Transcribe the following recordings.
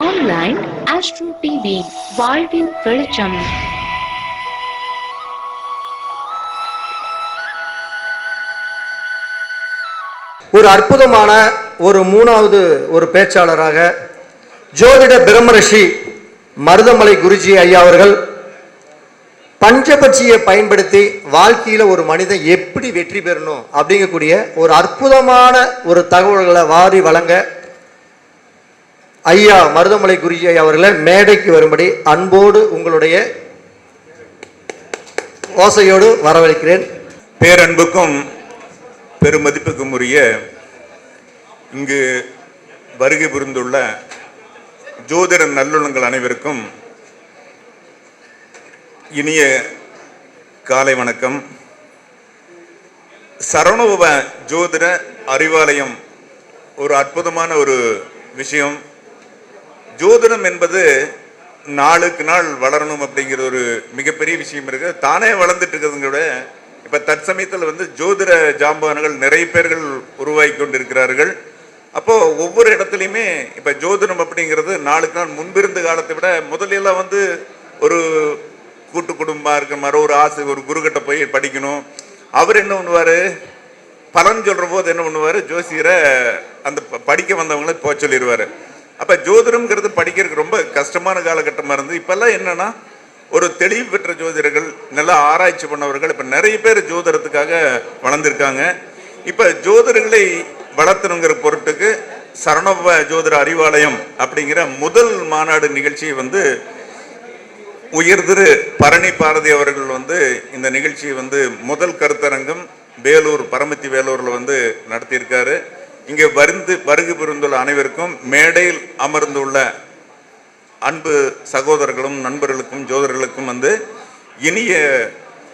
Online astro TV வாழ்வின் வெளிச்சம் ஒரு அற்புதமான ஒரு மூணாவது ஒரு பேச்சாளராக ஜோதிட பிரம்மரிஷி மருதமலை குருஜி ஐயா அவர்கள் பஞ்சபட்சியை பயன்படுத்தி வாழ்க்கையில் ஒரு மனிதன் எப்படி வெற்றி பெறணும் அப்படிங்கக்கூடிய ஒரு அற்புதமான ஒரு தகவல்களை வாரி வழங்க ஐயா மருதமலை குருஜி ஐயா அவர்களை மேடைக்கு வரும்படி அன்போடு உங்களுடைய ஓசையோடு வரவழைக்கிறேன். பேரன்புக்கும் பெருமதிப்புக்கும் உரிய இங்கு வருகை புரிந்துள்ள ஜோதிட நல்லுள்ளங்கள் அனைவருக்கும் இனிய காலை வணக்கம். சரணோப ஜோதிட அறிவாலயம் ஒரு அற்புதமான ஒரு விஷயம். ஜோதிடம் என்பது நாளுக்கு நாள் வளரணும் அப்படிங்கிற ஒரு மிகப்பெரிய விஷயம் இருக்கு. தானே வளர்ந்துட்டு இருக்கிறதுங்க விட இப்ப தற்சமயத்தில் வந்து ஜோதிட ஜாம்பவான்கள் நிறைய பேர்கள் உருவாகி கொண்டிருக்கிறார்கள். அப்போ ஒவ்வொரு இடத்துலையுமே இப்ப ஜோதிடம் அப்படிங்கிறது நாளுக்கு நாள் முன்பிருந்த காலத்தை விட முதலில் வந்து ஒரு கூட்டு குடும்பமா இருக்கிற மாதிரி ஒரு ஆசை ஒரு குருகிட்ட போய் படிக்கணும். அவர் என்ன பண்ணுவாரு? பலன் சொல்ற போது என்ன பண்ணுவாரு? ஜோசியரை அந்த படிக்க வந்தவங்கள போக சொல்லிடுவாரு அப்போ ஜோதிடம்ங்கிறது படிக்கிறதுக்கு ரொம்ப கஷ்டமான காலகட்டமாக இருந்து இப்போல்லாம் என்னென்னா ஒரு தெளிவு பெற்ற ஜோதிடர்கள் நல்லா ஆராய்ச்சி பண்ணவர்கள் இப்போ நிறைய பேர் ஜோதிடத்துக்காக வளர்ந்துருக்காங்க. இப்போ ஜோதிடர்களை வளர்த்தணுங்கிற பொருட்டுக்கு சரணவ ஜோதிட அறிவாலயம் அப்படிங்கிற முதல் மாநாடு நிகழ்ச்சியை வந்து உயர்திரு பரணி பாரதி அவர்கள் வந்து இந்த நிகழ்ச்சியை வந்து முதல் கருத்தரங்கம் வேலூர் பரமத்தி வேலூரில் வந்து நடத்தியிருக்காரு. இங்கே வருந்து வருகை புரிந்துள்ள அனைவருக்கும் மேடையில் அமர்ந்துள்ள அன்பு சகோதரர்களும் நண்பர்களுக்கும் ஜோதர்களுக்கும் வந்து இனிய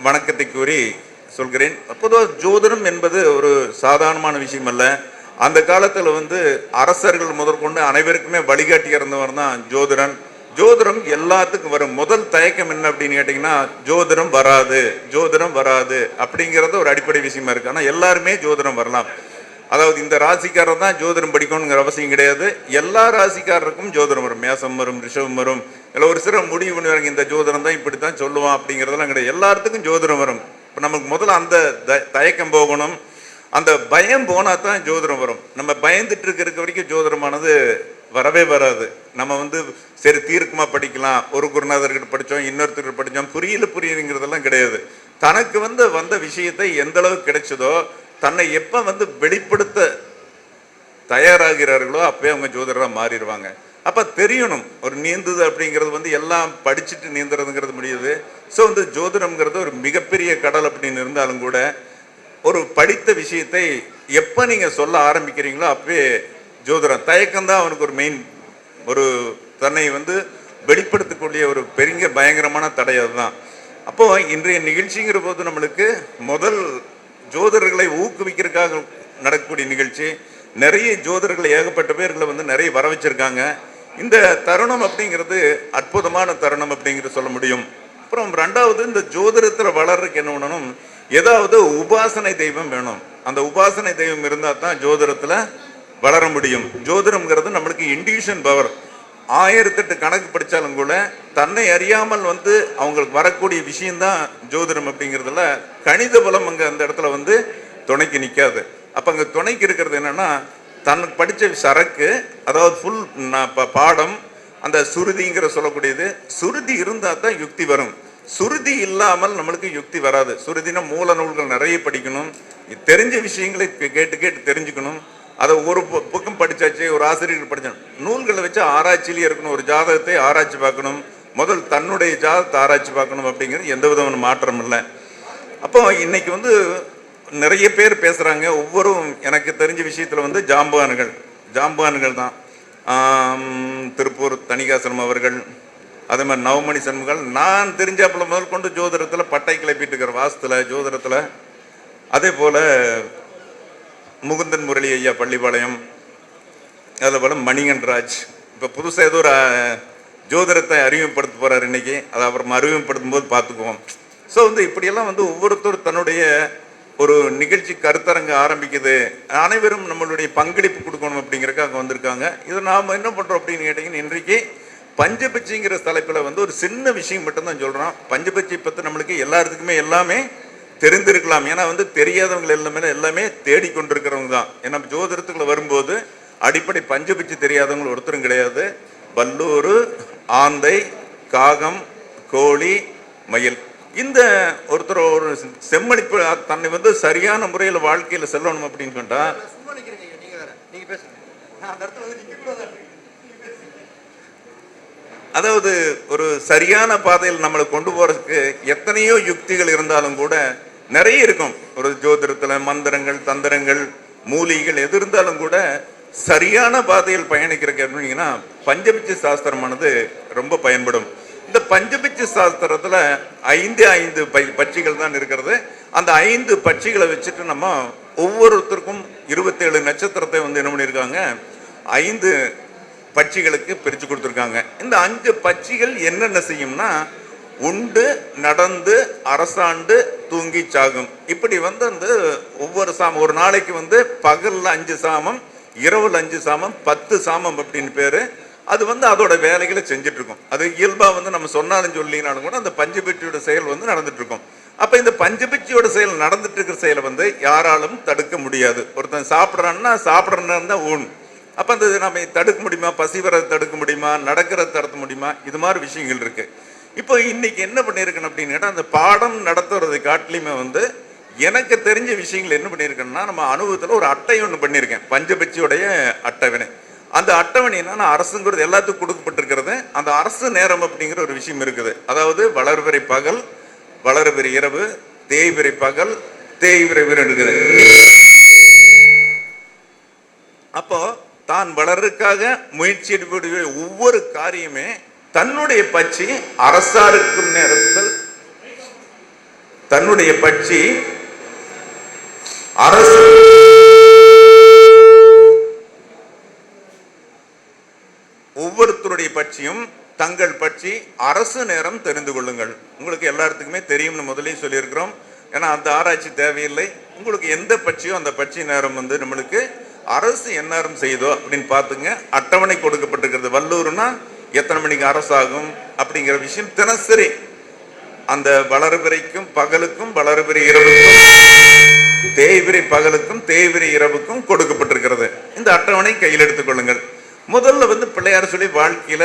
வணக்கத்தை கூறி சொல்கிறேன். பொதுவாக ஜோதிடம் என்பது ஒரு சாதாரணமான விஷயம் அல்ல அந்த காலத்தில் வந்து அரசர்கள் முதற்கொண்டு அனைவருக்குமே வழிகாட்டி இருந்தவர் தான் ஜோதிடன். ஜோதிடம் எல்லாத்துக்கும் வரும். முதல் தயக்கம் என்ன அப்படின்னு கேட்டிங்கன்னா ஜோதிடம் வராது ஜோதிடம் வராது அப்படிங்கிறது ஒரு அடிப்படை விஷயமா இருக்கு. ஆனால் எல்லாருமே ஜோதிடம் வரலாம். அதாவது இந்த ராசிக்காரர் தான் ஜோதிடம் படிக்கணுங்கிற அவசியம் கிடையாது. எல்லா ராசிக்காரருக்கும் ஜோதிடம் வரும். மேசம் வரும் ரிஷபம் வரும். இல்லை ஒரு சில முடிவு பண்ணுவாங்க இந்த ஜோதிடம் தான் இப்படி தான் சொல்லுவான் அப்படிங்கிறதெல்லாம் கிடையாது. எல்லாத்துக்கும் ஜோதிடம் வரும். இப்போ நமக்கு முதல்ல அந்த த- தயக்கம் போகணும். அந்த பயம் போனால் தான் ஜோதிடம் வரும். நம்ம பயந்துட்டு இருக்கிற வரைக்கும் ஜோதிடமானது வரவே வராது. நம்ம வந்து சரி தீர்க்கமாக படிக்கலாம். ஒரு குருநாதர்கிட்ட படித்தோம் இன்னொருத்தர்கிட்ட படித்தோம். புரியல புரியுதுங்கிறதெல்லாம் கிடையாது. தனக்கு வந்து வந்த விஷயத்தை எந்த அளவுக்கு கிடைச்சதோ தன்னை எப்போ வந்து வெளிப்படுத்த தயாராகிறார்களோ அப்போயே அவங்க ஜோதிடராக மாறிடுவாங்க. அப்போ தெரியணும் ஒரு நீந்துது அப்படிங்கிறது வந்து எல்லாம் படிச்சுட்டு நீந்துறதுங்கிறது முடியுது. ஸோ வந்து ஜோதிடம்ங்கிறது ஒரு மிகப்பெரிய கடல் அப்படின்னு இருந்தாலும் கூட ஒரு படித்த விஷயத்தை எப்போ நீங்கள் சொல்ல ஆரம்பிக்கிறீங்களோ அப்பவே ஜோதிடம் தயக்கம் தான் அவனுக்கு ஒரு மெயின் ஒரு தன்னை வந்து வெளிப்படுத்தக்கூடிய ஒரு பெரிய பயங்கரமான தடை அதுதான். அப்போது இன்றைய நிகழ்ச்சிங்கிற போது நம்மளுக்கு முதல் ஜோதிடர்களை ஊக்குவிக்கிறதுக்காக நடக்கக்கூடிய நிகழ்ச்சி. நிறைய ஜோதர்களை ஏகப்பட்ட பேர்களை வந்து நிறைய வர வச்சிருக்காங்க இந்த தருணம் அப்படிங்கிறது அற்புதமான தருணம் அப்படிங்கிறது சொல்ல முடியும். அப்புறம் ரெண்டாவது இந்த ஜோதிடத்தில் வளர்றதுக்கு என்ன பண்ணணும்? ஏதாவது உபாசனை தெய்வம் வேணும். அந்த உபாசனை தெய்வம் இருந்தால் தான் ஜோதிடத்தில் வளர முடியும். ஜோதிடம்ங்கிறது நம்மளுக்கு இண்டியூஷன் பவர் ஆயிரத்தெட்டு கணக்கு படித்தாலும் கூட தன்னை அறியாமல் வந்து அவங்களுக்கு வரக்கூடிய விஷயம்தான் ஜோதிடம் அப்படிங்கிறதுல கணித பலம் அங்கே அந்த இடத்துல வந்து துணைக்கு நிற்காது அப்போ அங்கே துணைக்கு இருக்கிறது என்னன்னா தனக்கு படித்த சரக்கு அதாவது ஃபுல் பாடம் அந்த சுருதிங்கிற சொல்லக்கூடியது சுருதி இருந்தால் தான் யுக்தி வரும். சுருதி இல்லாமல் நம்மளுக்கு யுக்தி வராது. சுருதினா மூல நூல்கள் நிறைய படிக்கணும். தெரிஞ்ச விஷயங்களை கே- கேட்டு கேட்டு தெரிஞ்சுக்கணும். அதை ஒரு பு- புக்கம் படிச்சாச்சு ஒரு ஆசிரியர் படித்தான் நூல்களை வச்சு ஆராய்ச்சியிலே இருக்கணும் ஒரு ஜாதகத்தை ஆராய்ச்சி பார்க்கணும். முதல் தன்னுடைய ஜாதகத்தை ஆராய்ச்சி பார்க்கணும் அப்படிங்கிறது எந்த விதமான மாற்றம் இல்லை. அப்போ இன்னைக்கு வந்து நிறைய பேர் பேசுகிறாங்க ஒவ்வொரும் எனக்கு தெரிஞ்ச விஷயத்தில் வந்து ஜாம்பவான்கள். ஜாம்பவான்கள் தான். திருப்பூர் தணிகாசனம் அவர்கள் அதே மாதிரி நவமணி சண்முகள் நான் தெரிஞ்சாப்புல முதல் கொண்டு ஜோதிடத்தில் பட்டை கிளப்பிட்டு இருக்கிற வாசத்தில் ஜோதிடத்தில். அதே போல் முகுந்தன் முரளி ஐயா பள்ளிப்பாளையம் போல் போல மணிகன்ராஜ் இப்போ புதுசாக ஏதோ ஒரு ஜோதிடத்தை அறிமுகப்படுத்த போகிறார் இன்னைக்கு. அதை அப்புறம் அறிமுகப்படுத்தும் போது பார்த்துக்குவோம். ஸோ வந்து இப்படியெல்லாம் வந்து ஒவ்வொருத்தர் தன்னுடைய ஒரு நிகழ்ச்சி கருத்தரங்க ஆரம்பிக்குது. அனைவரும் நம்மளுடைய பங்களிப்பு கொடுக்கணும் அப்படிங்கறதுக்காக வந்திருக்காங்க. இதை நாம் என்ன பண்ணுறோம் அப்படின்னு கேட்டிங்கன்னா இன்றைக்கு பஞ்சபட்சிங்கிற தலைப்பில் வந்து ஒரு சின்ன விஷயம் மட்டும்தான் சொல்கிறோம் பஞ்சபட்சி பற்றி நம்மளுக்கு எல்லாத்துக்குமே எல்லாமே தெரிந்திருக்கலாம். ஏன்னா வந்து தெரியாதவங்க எல்லாமே எல்லாமே தேடிக்கொண்டிருக்கிறவங்க தான். ஏன்னா ஜோதிடத்துக்குள்ள வரும்போது அடிப்படை பஞ்சபட்சி தெரியாதவங்க ஒருத்தரும் கிடையாது. வல்லூர் ஆந்தை காகம் கோழி மயில். இந்த ஒருத்தர் ஒரு செம்மணிப்பு தன்னை வந்து சரியான முறையில் வாழ்க்கையில செல்லணும் அப்படின்னு சொன்னா சும்மா நிக்கிறீங்க நீங்க வேற நீங்க பேசுங்க. நான் அந்த இடத்துல வந்து நிக்க கூடாது. அதாவது ஒரு சரியான பாதையில் நம்மளை கொண்டு போறதுக்கு எத்தனையோ யுக்திகள் இருந்தாலும் கூட நிறைய இருக்கும். ஒரு ஜோதிடத்துல மந்திரங்கள் தந்திரங்கள் மூலிகைகள் எது இருந்தாலும் கூட சரியான பாதையில் பயணிக்கிறதுக்கு அப்படின்னா பஞ்சபிச்ச சாஸ்திரமானது ரொம்ப பயன்படும். இந்த பஞ்சபிச்சு சாஸ்திரத்துல ஐந்து ஐந்து பை- பட்சிகள் தான் இருக்கிறது. அந்த ஐந்து பட்சிகளை வச்சுட்டு நம்ம ஒவ்வொருத்தருக்கும் இருபத்தேழு நட்சத்திரத்தை வந்து என்ன பண்ணியிருக்காங்க ஐந்து பட்சிகளுக்கு பிரித்து கொடுத்துருக்காங்க. இந்த அஞ்சு பட்சிகள் என்னென்ன செய்யும்னா உண்டு நடந்து அரசாண்டு தூங்கி சாகும். இப்படி வந்து அந்த ஒவ்வொரு சாமம் ஒரு நாளைக்கு வந்து பகலில் அஞ்சு சாமம் இரவில் அஞ்சு சாமம் பத்து சாமம் அப்படின்னு பேர். அது வந்து அதோட வேலைகளை செஞ்சுட்டு இருக்கும் அது இயல்பாக வந்து நம்ம சொன்னாலும் சொல்லினாலும் கூட அந்த பஞ்சபட்சியோட செயல் வந்து நடந்துட்டு இருக்கும் அப்போ இந்த பஞ்சபட்சியோட செயல் நடந்துட்டு இருக்கிற செயலை வந்து யாராலும் தடுக்க முடியாது. ஒருத்தன் சாப்பிட்றான்னா சாப்பிட்றன்னு தான் ஊன். அப்போ அந்த நம்ம தடுக்க முடியுமா? பசி வரதை தடுக்க முடியுமா? நடக்கிறத தடுக்க முடியுமா? இது மாதிரி விஷயங்கள் இருக்குது இப்போ இன்னைக்கு என்ன பண்ணியிருக்கேன் அப்படின்னு கேட்டால் அந்த பாடம் நடத்துறது காட்டிலையுமே வந்து எனக்கு தெரிஞ்ச விஷயங்கள் என்ன பண்ணியிருக்கேன்னா நம்ம அனுபவத்தில் ஒரு அட்டை ஒன்று பண்ணியிருக்கேன் பஞ்சபட்சியோடைய அட்டவணை. அந்த அட்டவணைனா நான் அரசுங்கிறது எல்லாத்துக்கும் கொடுக்கப்பட்டிருக்கிறது. அந்த அரசு நேரம் அப்படிங்கிற ஒரு விஷயம் இருக்குது. அதாவது வளர்வரை பகல் வளர்வரை இரவு தேய்விரை பகல் தேய்விரை இருக்குது அப்போ தான் வளர்றதுக்காக முயற்சி எடுக்கக்கூடிய ஒவ்வொரு காரியமே தன்னுடைய பட்சி அரசாருக்கும் நேரத்தில் தன்னுடைய பட்சி அரசு. ஒவ்வொருத்தருடைய பட்சியும் தங்கள் பட்சி அரசு நேரம் தெரிந்து கொள்ளுங்கள். உங்களுக்கு எல்லாத்துக்குமே தெரியும்னு முதலையும் சொல்லியிருக்கிறோம். ஏன்னா அந்த ஆராய்ச்சி தேவையில்லை. உங்களுக்கு எந்த பட்சியோ அந்த பட்சி நேரம் வந்து நம்மளுக்கு அரசு எந்நேரம் செய்யுதோ அப்படின்னு பார்த்துங்க. அட்டவணை கொடுக்கப்பட்டிருக்கிறது வல்லூர்னா எத்தனை மணிக்கு அரசாகும் அப்படிங்கிற விஷயம் தினசரி. அந்த வளர்பிறைக்கும் பகலுக்கும் வளர்பிறை இரவுக்கும் தேய்விரை பகலுக்கும் தேய்விரை இரவுக்கும் கொடுக்கப்பட்டிருக்கிறது. இந்த அட்டவணை கையில் எடுத்துக்கொள்ளுங்கள் முதல்ல வந்து பிள்ளையார் சொல்லி வாழ்க்கையில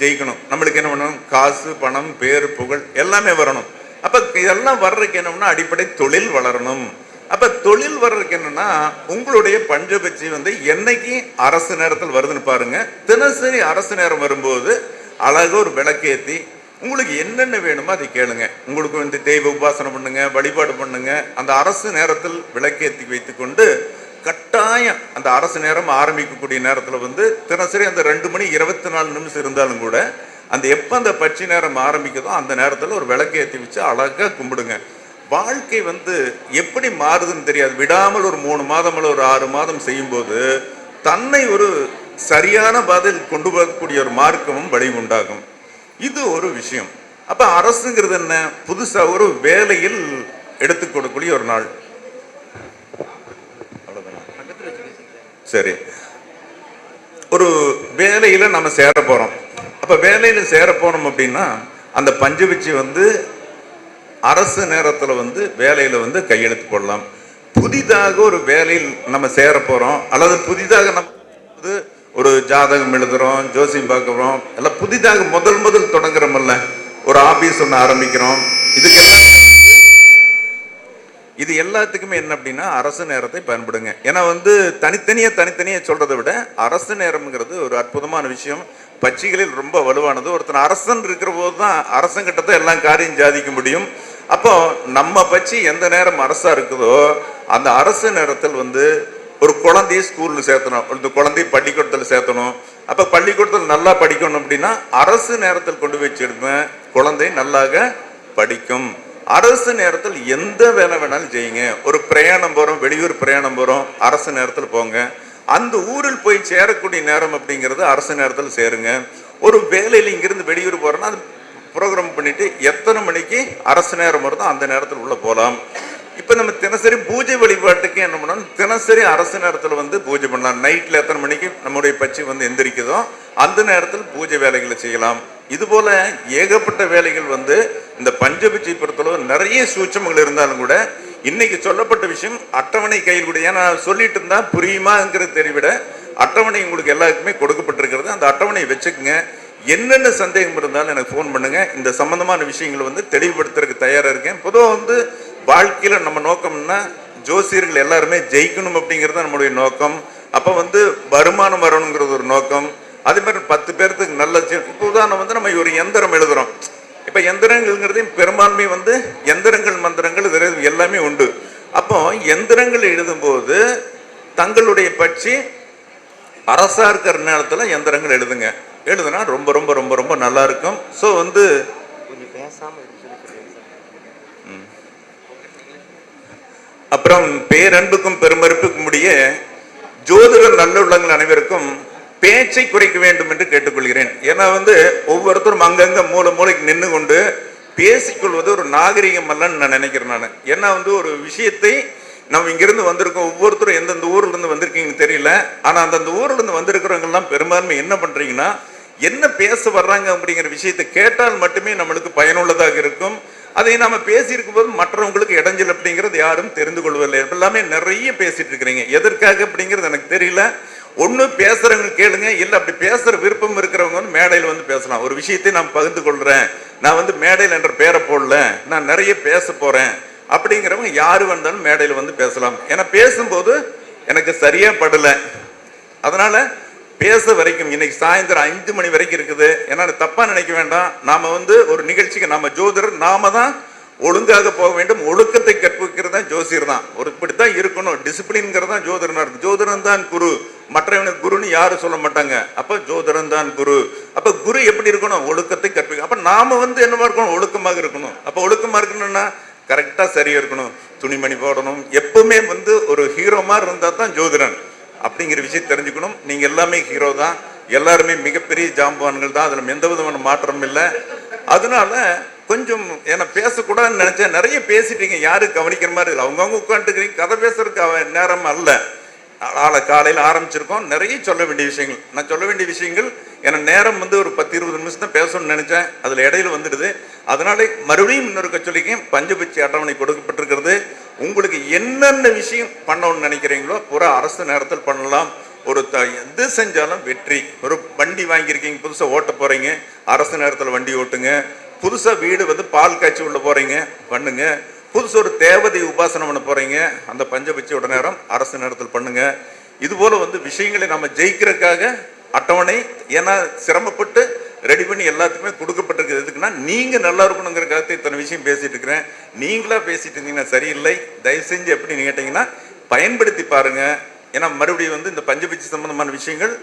ஜெயிக்கணும். நம்மளுக்கு என்ன பண்ணணும்? காசு பணம் பேர் புகழ் எல்லாமே வரணும். அப்ப இதெல்லாம் வர்றதுக்கு என்னன்னா அடிப்படை தொழில் வளரணும். அப்ப தொழில் வர்றதுக்கு என்னன்னா உங்களுடைய பஞ்சபட்சி வந்து என்னைக்கு அரசு நேரத்தில் வருதுன்னு பாருங்க. தினசரி அரசு நேரம் வரும்போது அழகாக ஒரு விளக்கேற்றி உங்களுக்கு என்னென்ன வேணுமோ அதை கேளுங்க. உங்களுக்கு வந்து தெய்வ உபாசனை பண்ணுங்க வழிபாடு பண்ணுங்க. அந்த அரசு நேரத்தில் விளக்கேற்றி வைத்துக்கொண்டு கட்டாயம் அந்த அரசு நேரம் ஆரம்பிக்கக்கூடிய நேரத்தில் வந்து தினசரி அந்த ரெண்டு மணி இருபத்தி நாலு நிமிஷம் இருந்தாலும் கூட அந்த எப்போ அந்த பட்சி நேரம் ஆரம்பிக்குதோ அந்த நேரத்தில் ஒரு விளக்கேற்றி வச்சு அழகாக கும்பிடுங்க. வாழ்க்கை வந்து எப்படி மாறுதுன்னு தெரியாது. விடாமல் ஒரு மூணு மாதம் அல்ல ஒரு ஆறு மாதம் செய்யும்போது தன்னை ஒரு சரியான பதில் கொண்டு வரக்கூடிய ஒரு மார்க்கமும் வழி உண்டாகும். இது ஒரு விஷயம். அப்போ அரசுங்கிறது என்ன? புதுசாக ஒரு வேலையில் எடுத்து கொடுக்கக்கூடிய ஒரு நாள். சரி. ஒரு வேலையில் நம்ம சேர போகிறோம் அப்போ வேலையில் சேர போனோம் அப்படின்னா அந்த பஞ்சபிச்சி வந்து அரசு நேரத்தில் வந்து வேலையில் வந்து கையெழுத்து போடலாம். புதிதாக ஒரு வேலையில் நம்ம சேர போகிறோம் அல்லது புதிதாக நம்ம வந்து ஒரு ஜாதகம் எழுதுகிறோம் ஜோசியம் பார்க்குறோம். எல்லாம் புதிதாக முதல் முதல் தொடங்குறோம்ல. ஒரு ஆபீஸ் ஒன்று ஆரம்பிக்கிறோம். இதுக்கெல்லாம் இது எல்லாத்துக்குமே என்ன அப்படின்னா அரசு நேரத்தை பயன்படுங்க. ஏன்னா வந்து தனித்தனியாக தனித்தனியாக சொல்கிறத விட அரசு நேரம்ங்கிறது ஒரு அற்புதமான விஷயம். பட்சிகளில் ரொம்ப வலுவானது. ஒருத்தன் அரசன் இருக்கிற போது தான் அரசங்கிட்ட தான் எல்லா காரியம் ஜாதிக்க முடியும். அப்போ நம்ம பற்றி எந்த நேரம் அரசா இருக்குதோ அந்த அரசு நேரத்தில் வந்து ஒரு குழந்தைய ஸ்கூலில் சேர்த்தணும். ஒரு குழந்தைய பள்ளிக்கூடத்தில் சேர்த்தணும். அப்போ பள்ளிக்கூடத்தில் நல்லா படிக்கணும் அப்படின்னா அரசு நேரத்தில் கொண்டு போய் சேர்ப்பேன் குழந்தை நல்லாக படிக்கும். அரசு நேரத்தில் எந்த வேலை வேணாலும் செய்யுங்க. ஒரு பிரயாணம் போகிறோம் வெளியூர் பிரயாணம் போகிறோம் அரசு நேரத்தில் போங்க. அந்த ஊரில் போய் சேரக்கூடிய நேரம் அப்படிங்கிறது அரசு நேரத்தில் சேருங்க. ஒரு வேலையில் இங்கிருந்து வெளியூர் போகிறோன்னா அது ப்ரோக்ராம் பண்ணிட்டு எத்தனை மணிக்கு அரசு நேரம் வருதோ அந்த நேரத்தில் உள்ள போகலாம் இப்போ நம்ம தினசரி பூஜை வழிபாட்டுக்கு என்ன பண்ணணும்? தினசரி அரசு நேரத்தில் வந்து பூஜை பண்ணலாம். நைட்டில் எத்தனை மணிக்கு நம்முடைய பச்சை வந்து எந்திரிக்குதோ அந்த நேரத்தில் பூஜை வேலைகளை செய்யலாம். இதுபோல் ஏகப்பட்ட வேலைகள் வந்து இந்த பஞ்சபிச்சை பொறுத்தளவு நிறைய சூட்சமங்கள் இருந்தாலும் கூட இன்னைக்கு சொல்லப்பட்ட விஷயம் அட்டவணை கையில் கூட. ஏன்னா சொல்லிட்டு இருந்தா புரியுமாங்கிறது தெரிவிட அட்டவணை உங்களுக்கு எல்லாருக்குமே கொடுக்கப்பட்டிருக்கிறது. அந்த அட்டவணையை வச்சுக்கோங்க. என்னென்ன சந்தேகம் இருந்தாலும் எனக்கு ஃபோன் பண்ணுங்கள் இந்த சம்மந்தமான விஷயங்களை வந்து தெளிவுபடுத்துறதுக்கு தயாராக இருக்கேன். பொதுவாக வந்து வாழ்க்கையில் நம்ம நோக்கம்னா ஜோசியர்கள் எல்லாருமே ஜெயிக்கணும் அப்படிங்கிறது தான் நம்மளுடைய நோக்கம். அப்போ வந்து வருமானம் வரணுங்கிறது ஒரு நோக்கம். அதே மாதிரி பத்து பேர்த்துக்கு நல்ல ஜெ- இப்போ உதாரணம் வந்து நம்ம ஒரு எந்திரம் எழுதுகிறோம் இப்போ எந்திரங்கள்ங்கிறது பெரும்பான்மை வந்து எந்திரங்கள் மந்திரங்கள் இது எல்லாமே உண்டு. அப்போ எந்திரங்கள் எழுதும்போது தங்களுடைய பட்சி அரசா இருக்கிற நேரத்தில் எந்திரங்கள் எழுதுங்க. எழுதுனா ரொம்ப ரொம்ப ரொம்ப ரொம்ப நல்லா இருக்கும். ஸோ வந்து அப்புறம் பேரன்புக்கும் பெருமறுப்புக்கும் முடிய ஜோதிட நல்லுள்ளங்கள் அனைவருக்கும் பேச்சை குறைக்க வேண்டும் என்று கேட்டுக்கொள்கிறேன். ஏன்னா வந்து ஒவ்வொருத்தரும் அங்கங்க மூலை மூலைக்கு நின்று கொண்டு பேசிக்கொள்வது ஒரு நாகரிகம் அல்லன்னு நான் நினைக்கிறேன் நான். ஏன்னா வந்து ஒரு விஷயத்தை நம்ம இங்கிருந்து வந்திருக்கோம். ஒவ்வொருத்தரும் எந்தெந்த ஊர்லேருந்து வந்திருக்கீங்கன்னு தெரியல. ஆனால் அந்தந்த ஊர்லேருந்து இருந்து பெரும்பான்மை என்ன பண்ணுறீங்கன்னா என்ன பேச வர்றாங்க அப்படிங்கிற விஷயத்தை கேட்டால் மட்டுமே நம்மளுக்கு பயனுள்ளதாக இருக்கும். அதை நாம் பேசியிருக்கும் போது மற்றவங்களுக்கு இடைஞ்சல் அப்படிங்கிறது யாரும் தெரிந்து கொள்வதில்லை. எல்லாமே நிறைய பேசிட்டு இருக்கிறீங்க. எதற்காக அப்படிங்கிறது எனக்கு தெரியல. ஒன்று பேசுகிறவங்க கேளுங்க. இல்லை அப்படி பேசுகிற விருப்பம் இருக்கிறவங்க வந்து மேடையில் வந்து பேசலாம். ஒரு விஷயத்தை நான் பகிர்ந்து கொள்கிறேன் நான் வந்து மேடையில் என்ற பேரை போடல. நான் நிறைய பேச போகிறேன் அப்படிங்கிறவங்க யாரு வந்தாலும் மேடையில் வந்து பேசலாம். ஏன்னா பேசும்போது எனக்கு சரியாக படலை. அதனால் பேச வரைக்கும் இன்னைக்கு சாயந்தரம் அஞ்சு மணி வரைக்கும் இருக்குது. ஏன்னா தப்பாக நினைக்க வேண்டாம். நாம் வந்து ஒரு நிகழ்ச்சிக்கு நம்ம ஜோதிடர் நாம தான் ஒழுங்காக போக வேண்டும். ஒழுக்கத்தை கற்பிக்கிறது தான் ஜோசியர் தான். ஒரு இப்படி தான் இருக்கணும். டிசிப்ளின்ங்கிறது தான் ஜோதிடனாக இருக்கும் ஜோதிடன் தான் குரு. மற்றவனுக்கு குருன்னு யாரும் சொல்ல மாட்டாங்க. அப்போ ஜோதிடன் தான் குரு. அப்போ குரு எப்படி இருக்கணும்? ஒழுக்கத்தை கற்பிக்க. அப்போ நாம் வந்து என்னவா இருக்கணும்? ஒழுக்கமாக இருக்கணும். அப்போ ஒழுக்கமாக இருக்கணும்னா கரெக்டாக சரியாக இருக்கணும் துணிமணி போடணும். எப்பவுமே வந்து ஒரு ஹீரோ மாதிரி இருந்தால் தான் ஜோதிடன். அப்படிங்கிற விஷயம் தெரிஞ்சுக்கணும். நீங்கள் எல்லாமே ஹீரோ தான். எல்லாருமே மிகப்பெரிய ஜாம்பவான்கள் தான். அதில் எந்த விதமான மாற்றம் இல்லை. அதனால கொஞ்சம் ஏன்னா பேசக்கூடாதுன்னு நினச்சேன். நிறைய பேசிட்டீங்க. யாரும் கவனிக்கிற மாதிரி இல்லை. அவங்கவுங்க உட்காந்துக்கிறீங்க கதை பேசுறதுக்கு நேரம் அல்ல. நாளை காலையில் ஆரம்பிச்சிருக்கோம். நிறைய சொல்ல வேண்டிய விஷயங்கள். நான் சொல்ல வேண்டிய விஷயங்கள் ஏன்னா நேரம் வந்து ஒரு பத்து இருபது நிமிஷம் தான் பேசணும்னு நினைச்சேன். அதில் இடையில வந்துடுது. அதனால மறுபடியும் இன்னொரு சொல்லிக்கேன். பஞ்சபட்சி அட்டவணை கொடுக்கப்பட்டிருக்கிறது. உங்களுக்கு என்னென்ன விஷயம் பண்ணணும்னு நினைக்கிறீங்களோ பூரா அரசு நேரத்தில் பண்ணலாம். ஒரு த எது செஞ்சாலும் வெற்றி. ஒரு வண்டி வாங்கியிருக்கீங்க புதுசாக ஓட்ட போறீங்க. அரசு நேரத்தில் வண்டி ஓட்டுங்க. புதுசாக வீடு வந்து பால் காய்ச்சி உள்ள போறீங்க. பண்ணுங்க. புதுசு ஒரு தேவதை உபாசனம் பண்ண போறீங்க. அந்த பஞ்சபட்சியோட நேரம் அரசு நேரத்தில் பண்ணுங்க. இது போல வந்து விஷயங்களை நம்ம ஜெயிக்கிறதுக்காக அட்டவணை ஏன்னா சிரமப்பட்டு ரெடி பண்ணி எல்லாத்துக்குமே கொடுக்கப்பட்டிருக்குது. எதுக்குன்னா நீங்க நல்லா இருக்கணுங்கிறக்காக இத்தனை விஷயம் பேசிட்டு இருக்கிறேன். நீங்களா பேசிட்டு இருந்தீங்கன்னா சரியில்லை. தயவு செஞ்சு எப்படி கேட்டீங்கன்னா பயன்படுத்தி பாருங்க. ஏன்னா மறுபடியும் வந்து இந்த பஞ்சபட்சி சம்பந்தமான விஷயங்கள்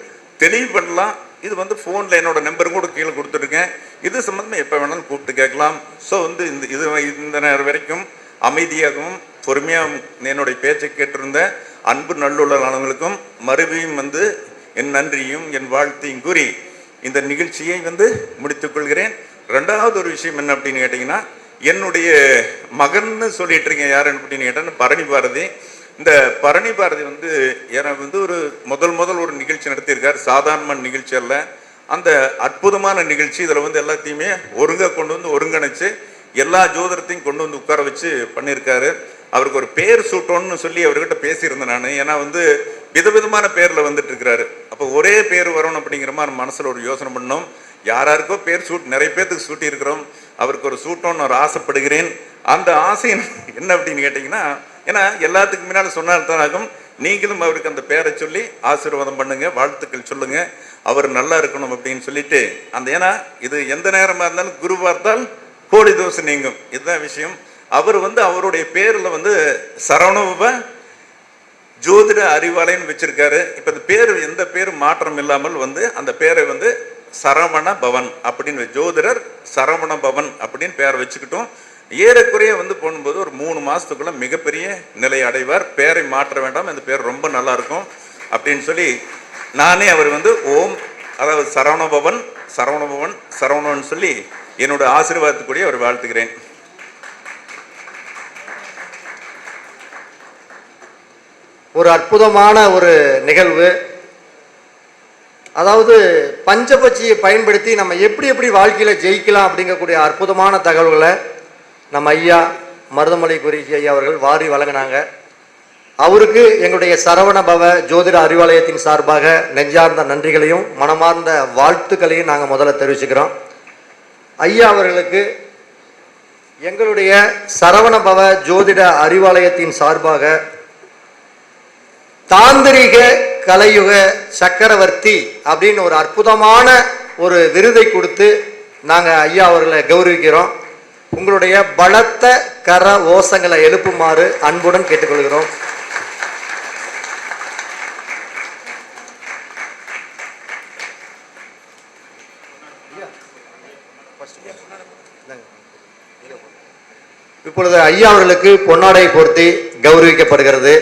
தெளிவு பண்ணலாம். இது வந்து ஃபோனில் என்னோட நம்பரும் கூட கீழே கொடுத்துருக்கேன் இது சம்மந்தமாக எப்போ வேணாலும் கூப்பிட்டு கேட்கலாம். ஸோ வந்து இந்த இது இந்த நேரம் வரைக்கும் அமைதியாகவும் பொறுமையாகவும் என்னுடைய பேச்சை கேட்டிருந்த அன்பு நல்லுள்ளவர்களுக்கும் மறுபடியும் வந்து என் நன்றியும் என் வாழ்த்தையும் கூறி இந்த நிகழ்ச்சியை வந்து முடித்துக்கொள்கிறேன் ரெண்டாவது ஒரு விஷயம் என்ன அப்படின்னு கேட்டிங்கன்னா என்னுடைய மகன்னு சொல்லிட்டு இருக்கீங்க யார் அப்படின்னு கேட்டால் பரணி பாரதி. இந்த பரணி பாரதி வந்து எனக்கு வந்து ஒரு முதல் முதல் ஒரு நிகழ்ச்சி நடத்தியிருக்கார். சாதாரண நிகழ்ச்சி அல்ல. அந்த அற்புதமான நிகழ்ச்சி இதில் வந்து எல்லாத்தையுமே ஒருங்க கொண்டு வந்து ஒருங்கிணைச்சு எல்லா ஜோதிடத்தையும் கொண்டு வந்து உட்கார வச்சு பண்ணியிருக்காரு. அவருக்கு ஒரு பேர் சூட்டோன்னு சொல்லி அவர்கிட்ட பேசியிருந்தேன் நான். ஏன்னா வந்து விதவிதமான பேரில் வந்துட்டு இருக்கிறாரு. அப்போ ஒரே பேர் வரணும் அப்படிங்கிற மாதிரி மனசில் ஒரு யோசனை பண்ணோம். யாராருக்கோ பேர் சூட் நிறைய பேர்த்துக்கு சூட்டி இருக்கிறோம். அவருக்கு ஒரு சூட்டோன்னு ஒரு ஆசைப்படுகிறேன். அந்த ஆசை என்ன அப்படின்னு கேட்டிங்கன்னா ஏன்னா எல்லாத்துக்கு முன்னால் சொன்னால் ஆகும். நீங்களும் அவருக்கு அந்த பேரை சொல்லி ஆசீர்வாதம் பண்ணுங்க வாழ்த்துக்கள் சொல்லுங்க. அவர் நல்லா இருக்கணும் அப்படின்னு சொல்லிட்டு அந்த ஏன்னா இது எந்த நேரமாக இருந்தாலும் குரு பார்த்தால் கோடி தோசை நீங்கும். இதுதான் விஷயம். அவர் வந்து அவருடைய பேரில் வந்து சரவணப ஜோதிட அறிவாலயம்னு வச்சிருக்காரு. இப்போ இந்த பேர் எந்த பேரும் மாற்றம் இல்லாமல் வந்து அந்த பேரை வந்து சரவண பவன் அப்படின்னு ஜோதிடர் சரவண பவன் அப்படின்னு பேர் வச்சுக்கிட்டோம். ஏறக்குறைய வந்து போகும்போது ஒரு மூணு மாதத்துக்குள்ளே மிகப்பெரிய நிலை அடைவார். பேரை மாற்ற வேண்டாம். அந்த பேர் ரொம்ப நல்லா இருக்கும் அப்படின்னு சொல்லி நானே அவர் வந்து ஓம் அதாவது சரவணபவன் சரவணபவன் சரவணன் சொல்லி என்னோட ஆசீர்வாதத்துக்குரிய அவர் வாழ்த்துக்கிறேன் ஒரு அற்புதமான ஒரு நிகழ்வு. அதாவது பஞ்சபட்சியை பயன்படுத்தி நம்ம எப்படி எப்படி வாழ்க்கையில் ஜெயிக்கலாம் அப்படிங்கக்கூடிய அற்புதமான தகவல்களை நம்ம ஐயா மருதமலை குறிச்சி ஐயா அவர்கள் வாரி வழங்கினாங்க. அவருக்கு எங்களுடைய சரவண பவ ஜோதிட அறிவாலயத்தின் சார்பாக நெஞ்சார்ந்த நன்றிகளையும் மனமார்ந்த வாழ்த்துக்களையும் நாங்கள் முதல்ல தெரிவிச்சுக்கிறோம். ஐயா அவர்களுக்கு எங்களுடைய சரவணபவ ஜோதிட அறிவாலயத்தின் சார்பாக தாந்திரிக கலையுக சக்கரவர்த்தி அப்படின்னு ஒரு அற்புதமான ஒரு விருதை கொடுத்து நாங்கள் ஐயா அவர்களை கௌரவிக்கிறோம். உங்களுடைய பலத்த கர ஓசங்களை எழுப்புமாறு அன்புடன் கேட்டுக்கொள்கிறோம். இப்பொழுது ஐயா அவர்களுக்கு பொன்னாடை பொருத்தி கௌரவிக்கப்படுகிறது.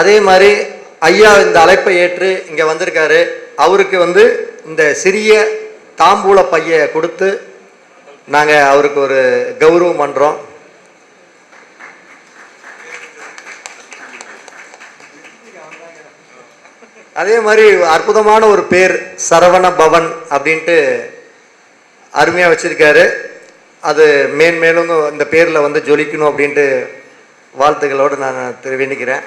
அதே மாதிரி ஐயா இந்த அழைப்பை ஏற்று இங்க வந்திருக்காரு. அவருக்கு வந்து இந்த சிறிய தாம்பூல பைய கொடுத்து நாங்க அவருக்கு ஒரு கௌரவம் பண்றோம். அதே மாதிரி அற்புதமான ஒரு பேர் சரவண பவன் அப்படின்ட்டு அருமையாக வச்சுருக்காரு. அது மேன்மேலும் இந்த பேரில் வந்து ஜொலிக்கணும் அப்படின்ட்டு வாழ்த்துக்களோடு நான் தெரிவிக்கிறேன்.